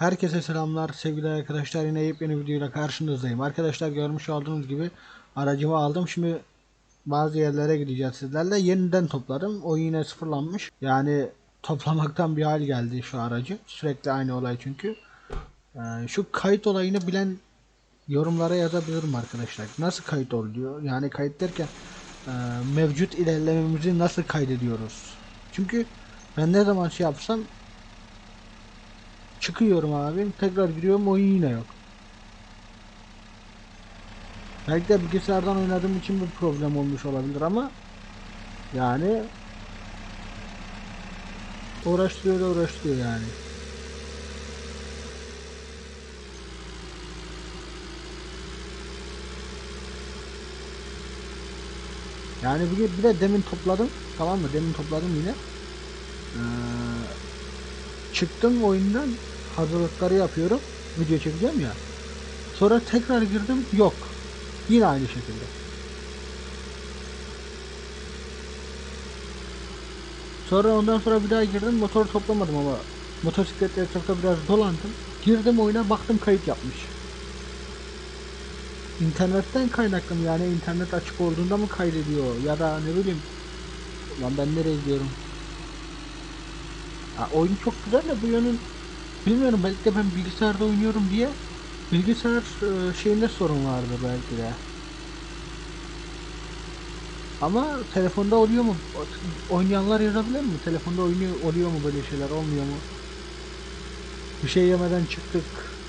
Herkese selamlar sevgili arkadaşlar yine yepyeni videoyla karşınızdayım. Arkadaşlar görmüş olduğunuz gibi aracımı aldım. Şimdi bazı yerlere gideceğiz sizlerle. Yeniden topladım. O yine sıfırlanmış. Yani toplamaktan bir hal geldi şu aracı. Sürekli aynı olay çünkü. Ee, şu kayıt olayını bilen yorumlara yazabilirim arkadaşlar. Nasıl kayıt oluyor? Yani kayıt derken e, mevcut ilerlememizi nasıl kaydediyoruz? Çünkü ben ne zaman şey yapsam çıkıyorum abi tekrar giriyorum oyun yine yok. Belki de bilgisayardan oynadığım için bir problem olmuş olabilir ama yani uğraştırıyor da uğraştırıyor yani. Yani bir, bir de demin topladım tamam mı demin topladım yine. Ee, çıktım oyundan hazırlıkları yapıyorum. Video çekeceğim ya. Sonra tekrar girdim yok. Yine aynı şekilde. Sonra ondan sonra bir daha girdim motor toplamadım ama motosikletle etrafta biraz dolandım. Girdim oyuna baktım kayıt yapmış. İnternetten kaynaklı mı yani internet açık olduğunda mı kaydediyor ya da ne bileyim Lan ben nereye gidiyorum? Ya oyun çok güzel de bu yönün bilmiyorum belki de ben bilgisayarda oynuyorum diye bilgisayar e, şeyinde sorun vardı belki de. Ama telefonda oluyor mu? Oynayanlar yazabilir mi? Telefonda oynuyor oluyor mu böyle şeyler olmuyor mu? Bir şey yemeden çıktık.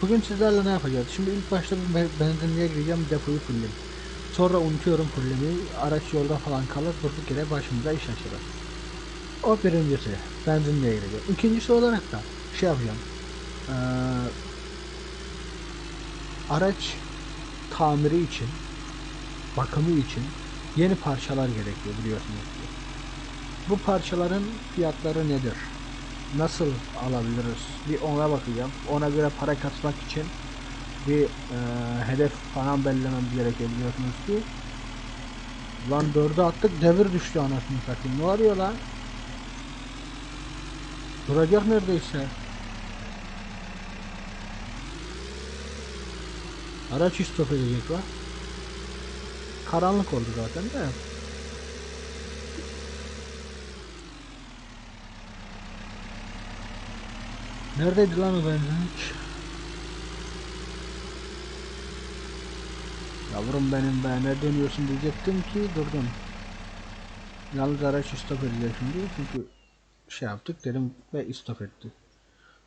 Bugün sizlerle ne yapacağız? Şimdi ilk başta bir be- benzinliğe gireceğim depoyu fullleyeyim. Sonra unutuyorum fullemeyi. Araç yolda falan kalır. Durduk yere başımıza iş açılır. O birincisi. Benzinliğe gireceğim. İkincisi olarak da şey yapacağım. Ee, araç tamiri için bakımı için yeni parçalar gerekiyor biliyorsunuz ki. Bu parçaların fiyatları nedir? Nasıl alabiliriz? Bir ona bakacağım. Ona göre para katmak için bir e, hedef falan belirlemem gerekiyor biliyorsunuz ki. Lan dördü attık devir düştü anasını satayım. Ne arıyor lan? Duracak neredeyse. Araç istop edecek var. Karanlık oldu zaten de. Neredeydi lan o benzinlik? Yavrum benim be ne dönüyorsun diyecektim ki durdum. Yalnız araç stop edecek şimdi çünkü şey yaptık dedim ve stop etti.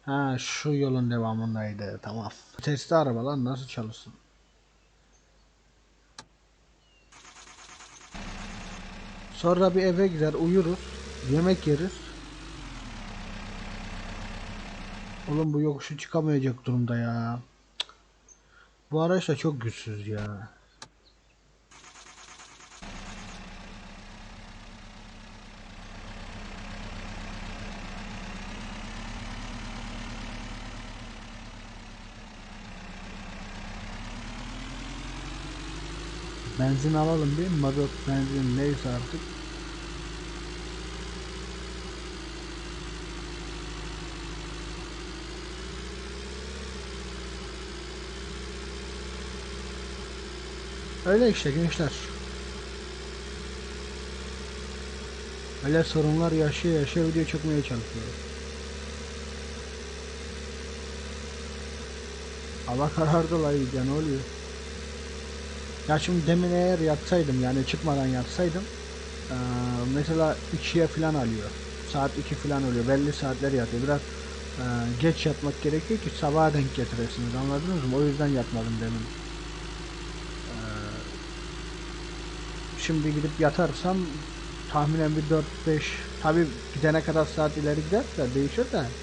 Ha şu yolun devamındaydı tamam. Testi arabalar nasıl çalışsın? Sonra bir eve gider uyuruz. Yemek yeriz. Oğlum bu yokuşu çıkamayacak durumda ya. Bu araç da çok güçsüz ya. Benzin alalım bir mazot benzin neyse artık. Öyle işte gençler. Öyle sorunlar yaşaya yaşaya video çekmeye çalışıyoruz. Hava karardı la ne oluyor? Ya şimdi demin eğer yatsaydım yani çıkmadan yatsaydım eee, mesela 2'ye falan alıyor. Saat 2 falan oluyor. Belli saatler yatıyor. Biraz geç yatmak gerekiyor ki sabaha denk getiresiniz. Anladınız mı? O yüzden yatmadım demin. Şimdi gidip yatarsam tahminen bir 4-5 tabi gidene kadar saat ileri gider de değişir de.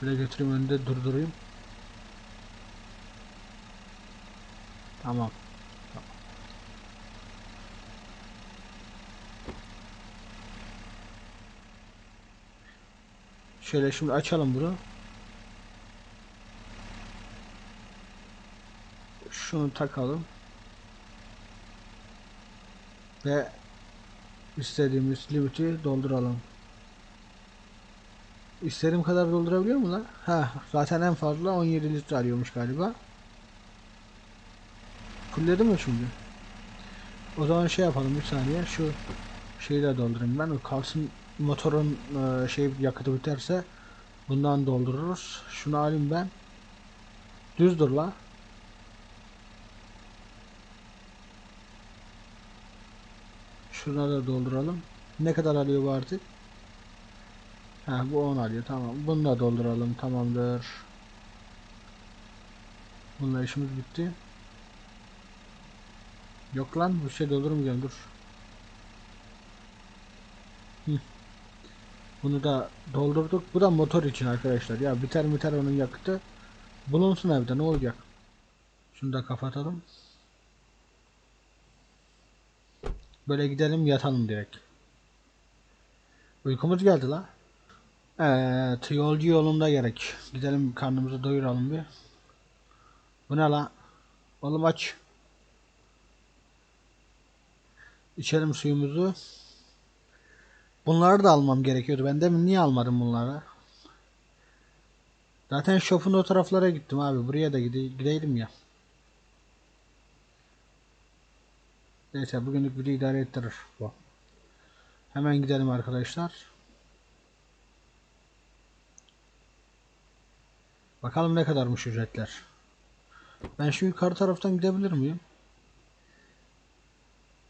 Şöyle götüreyim önünde durdurayım. Tamam. Şöyle şimdi açalım bunu. Şunu takalım. Ve istediğimiz limiti dolduralım. İstediğim kadar doldurabiliyor mu lan? Ha, zaten en fazla 17 litre alıyormuş galiba. Fulledi mi şimdi? O zaman şey yapalım bir saniye. Şu şeyi de doldurayım ben. Kalsın motorun e, şey yakıtı biterse bundan doldururuz. Şunu alayım ben. Düz dur la. Şuna da dolduralım. Ne kadar alıyor bu artık? Ha bu 10 alıyor tamam. Bunu da dolduralım tamamdır. Bununla işimiz bitti. Yok lan bu şey doldurmayacağım dur. Bunu da doldurduk. Bu da motor için arkadaşlar. Ya biter biter onun yakıtı. Bulunsun evde ne olacak? Şunu da kapatalım. Böyle gidelim yatalım direkt. Uykumuz geldi la. Evet yolcu yolunda gerek. Gidelim karnımızı doyuralım bir. Bu ne la? Oğlum aç. İçelim suyumuzu. Bunları da almam gerekiyordu. Ben demin niye almadım bunları? Zaten shop'un o taraflara gittim abi. Buraya da gide gideydim ya. Neyse bugünlük bir idare ettirir bu. Hemen gidelim arkadaşlar. Bakalım ne kadarmış ücretler. Ben şu yukarı taraftan gidebilir miyim?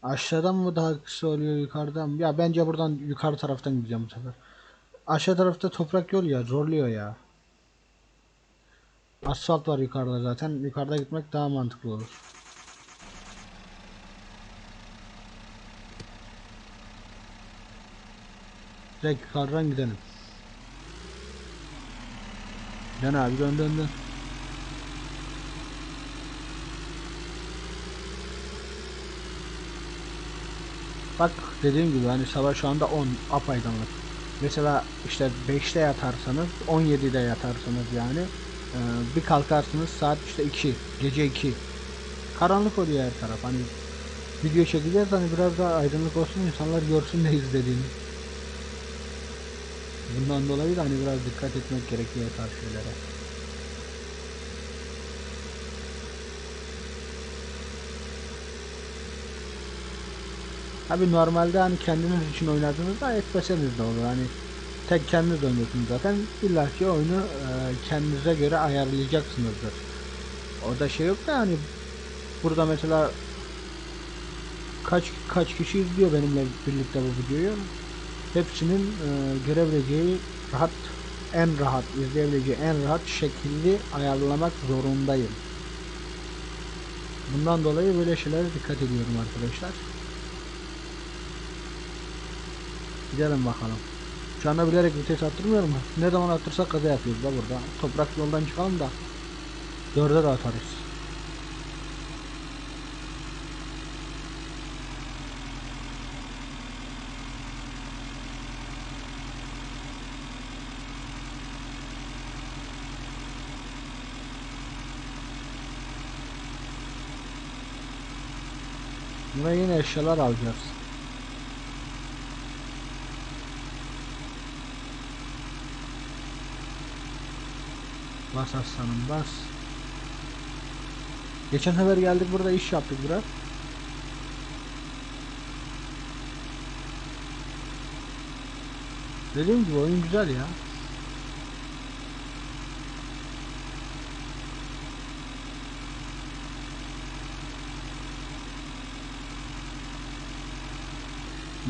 Aşağıdan mı daha kısa oluyor yukarıdan? Ya bence buradan yukarı taraftan gideceğim bu sefer. Aşağı tarafta toprak yol ya zorluyor ya. Asfalt var yukarıda zaten. Yukarıda gitmek daha mantıklı olur. Direkt yukarıdan gidelim. Dön abi dön dön dön. Bak dediğim gibi hani sabah şu anda 10 apaydınlık. Mesela işte 5'te yatarsanız 17'de yatarsanız yani e, bir kalkarsınız saat işte 2 gece 2 karanlık oluyor her taraf hani video çekeceğiz hani biraz daha aydınlık olsun insanlar görsün ne izlediğini bundan dolayı da hani biraz dikkat etmek gerekiyor tarz şeylere. Abi normalde hani kendiniz için oynadığınızda etmeseniz de olur. Hani tek kendiniz oynuyorsunuz zaten. İlla ki oyunu e, kendinize göre ayarlayacaksınızdır. Orada şey yok da hani burada mesela kaç kaç kişi izliyor benimle birlikte bu videoyu hepsinin e, görebileceği rahat en rahat izleyebileceği en rahat şekilde ayarlamak zorundayım. Bundan dolayı böyle şeylere dikkat ediyorum arkadaşlar. Gidelim bakalım. Şu anda bilerek vites attırmıyorum. Ne zaman attırsak kaza yapıyoruz da burada. Toprak yoldan çıkalım da dörde de atarız. Buraya yine eşyalar alacağız. Bas aslanım bas. Geçen sefer geldik burada iş yaptık biraz. Dediğim gibi oyun güzel ya.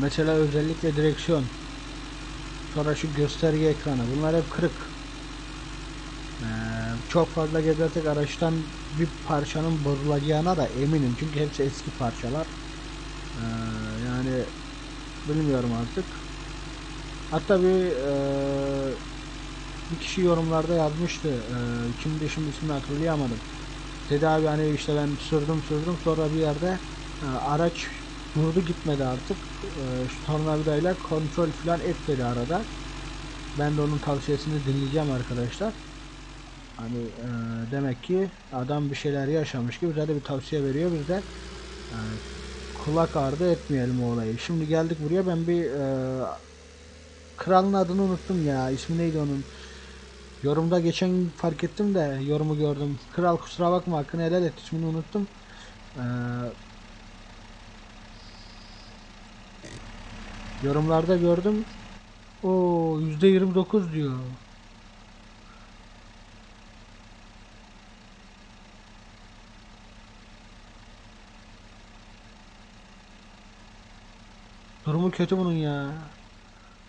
Mesela özellikle direksiyon. Sonra şu gösterge ekranı. Bunlar hep kırık. Ee, çok fazla gezersek araçtan bir parçanın bozulacağına da eminim. Çünkü hepsi eski parçalar. Ee, yani bilmiyorum artık. Hatta bir e, bir kişi yorumlarda yazmıştı. E, şimdi ismini hatırlayamadım. Dedi abi hani işte ben sürdüm sürdüm sonra bir yerde e, araç durdu gitmedi artık. E, şu tornavidayla kontrol falan et dedi arada. Ben de onun tavsiyesini dinleyeceğim arkadaşlar. Hani e, demek ki adam bir şeyler yaşamış gibi bize de bir tavsiye veriyor. Biz de e, kulak ardı etmeyelim o olayı. Şimdi geldik buraya ben bir e, kralın adını unuttum ya. İsmi neydi onun? Yorumda geçen fark ettim de yorumu gördüm. Kral kusura bakma hakkını helal et ismini unuttum. Ee, yorumlarda gördüm. O %29 diyor. Durumu kötü bunun ya.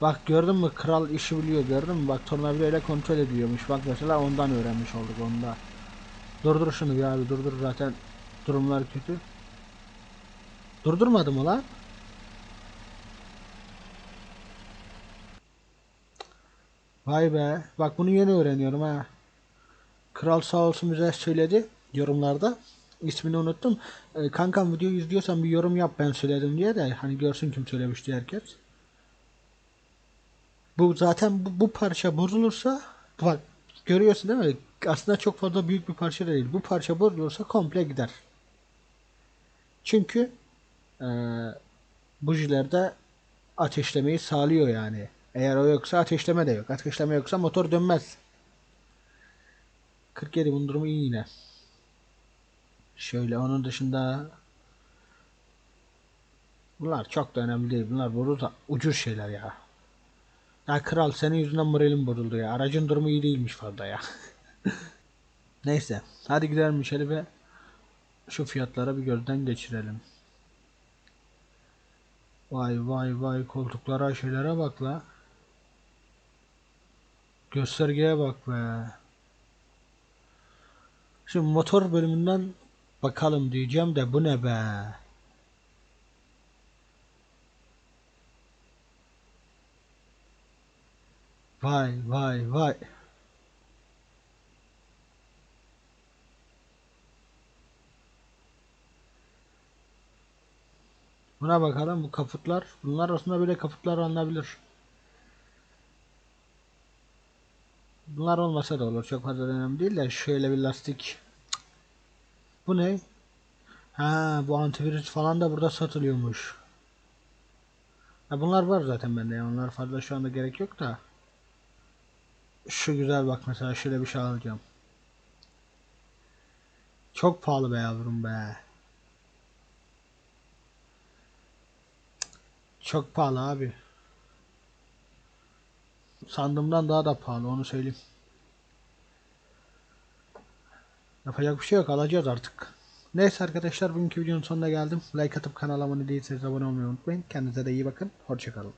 Bak gördün mü kral işi biliyor gördün mü? Bak tornavida ile kontrol ediyormuş. Bak mesela ondan öğrenmiş olduk onda. Durdur şunu bir abi durdur zaten durumlar kötü. Durdurmadı mı lan? Vay be. Bak bunu yeni öğreniyorum ha. Kral sağ olsun bize söyledi yorumlarda. İsmini unuttum. Ee, kankam videoyu izliyorsan bir yorum yap ben söyledim diye de hani görsün kim söylemişti herkes. Bu zaten bu, bu parça bozulursa bak görüyorsun değil mi? Aslında çok fazla büyük bir parça değil. Bu parça bozulursa komple gider. Çünkü e, bujilerde ateşlemeyi sağlıyor yani. Eğer o yoksa ateşleme de yok. Ateşleme yoksa motor dönmez. 47 bunun durumu iyi yine. Şöyle onun dışında bunlar çok da önemli değil. Bunlar burada ucuz şeyler ya. Ya kral senin yüzünden moralim bozuldu ya. Aracın durumu iyi değilmiş fazla ya. Neyse. Hadi gidelim içeri ve şu fiyatlara bir gözden geçirelim. Vay vay vay koltuklara şeylere bak la. Göstergeye bak be. Şimdi motor bölümünden bakalım diyeceğim de bu ne be? Vay vay vay. Buna bakalım bu kaputlar. Bunlar aslında böyle kaputlar alınabilir. Bunlar olmasa da olur. Çok fazla önemli değil de şöyle bir lastik. Bu ne? Ha bu antivirüs falan da burada satılıyormuş. Ha, bunlar var zaten bende. ya. Onlar fazla şu anda gerek yok da. Şu güzel bak mesela şöyle bir şey alacağım. Çok pahalı be yavrum be. Çok pahalı abi. Sandığımdan daha da pahalı onu söyleyeyim. Yapacak bir şey yok alacağız artık. Neyse arkadaşlar bugünkü videonun sonuna geldim. Like atıp kanala abone değilseniz abone olmayı unutmayın. Kendinize de iyi bakın. Hoşçakalın.